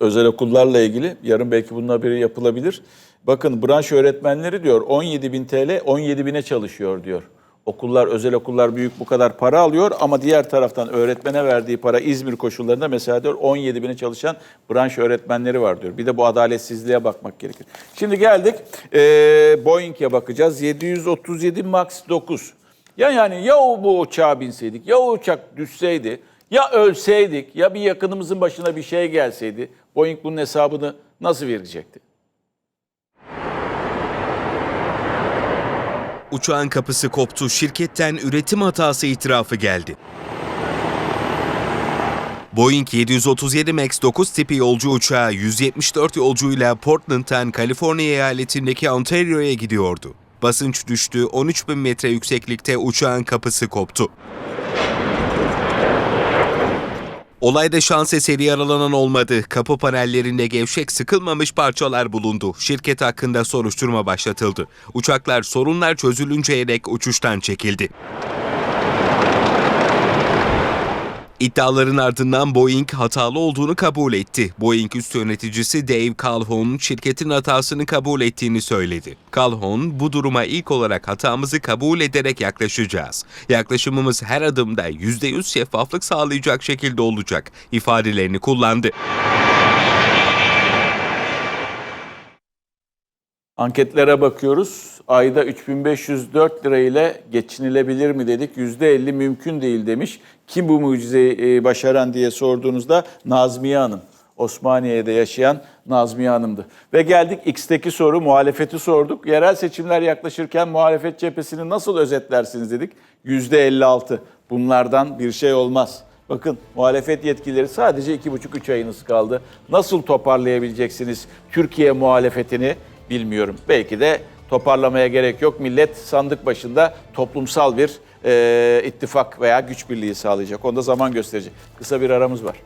özel okullarla ilgili. Yarın belki bunun haberi yapılabilir. Bakın branş öğretmenleri diyor 17 bin TL 17 bine çalışıyor diyor. Okullar, özel okullar büyük bu kadar para alıyor ama diğer taraftan öğretmene verdiği para İzmir koşullarında mesela diyor 17 bine çalışan branş öğretmenleri var diyor. Bir de bu adaletsizliğe bakmak gerekir. Şimdi geldik eee Boeing'e bakacağız. 737 MAX 9. Ya yani ya bu uçağa binseydik ya o uçak düşseydi ya ölseydik ya bir yakınımızın başına bir şey gelseydi Boeing bunun hesabını nasıl verecekti? Uçağın kapısı koptu, şirketten üretim hatası itirafı geldi. Boeing 737 MAX 9 tipi yolcu uçağı 174 yolcuyla Portland'dan Kaliforniya eyaletindeki Ontario'ya gidiyordu. Basınç düştü, 13 bin metre yükseklikte uçağın kapısı koptu. Olayda şans eseri yaralanan olmadı. Kapı panellerinde gevşek sıkılmamış parçalar bulundu. Şirket hakkında soruşturma başlatıldı. Uçaklar sorunlar çözülünceye dek uçuştan çekildi. İddiaların ardından Boeing hatalı olduğunu kabul etti. Boeing üst yöneticisi Dave Calhoun şirketin hatasını kabul ettiğini söyledi. Calhoun bu duruma ilk olarak hatamızı kabul ederek yaklaşacağız. Yaklaşımımız her adımda %100 şeffaflık sağlayacak şekilde olacak ifadelerini kullandı. Anketlere bakıyoruz. Ayda 3504 lira ile geçinilebilir mi dedik. %50 mümkün değil demiş. Kim bu mucizeyi e, başaran diye sorduğunuzda Nazmiye Hanım. Osmaniye'de yaşayan Nazmiye Hanım'dı. Ve geldik X'teki soru muhalefeti sorduk. Yerel seçimler yaklaşırken muhalefet cephesini nasıl özetlersiniz dedik. %56. Bunlardan bir şey olmaz. Bakın muhalefet yetkileri sadece 2,5-3 ayınız kaldı. Nasıl toparlayabileceksiniz Türkiye muhalefetini bilmiyorum. Belki de toparlamaya gerek yok. Millet sandık başında toplumsal bir e, ittifak veya güç birliği sağlayacak. Onda zaman gösterecek. Kısa bir aramız var.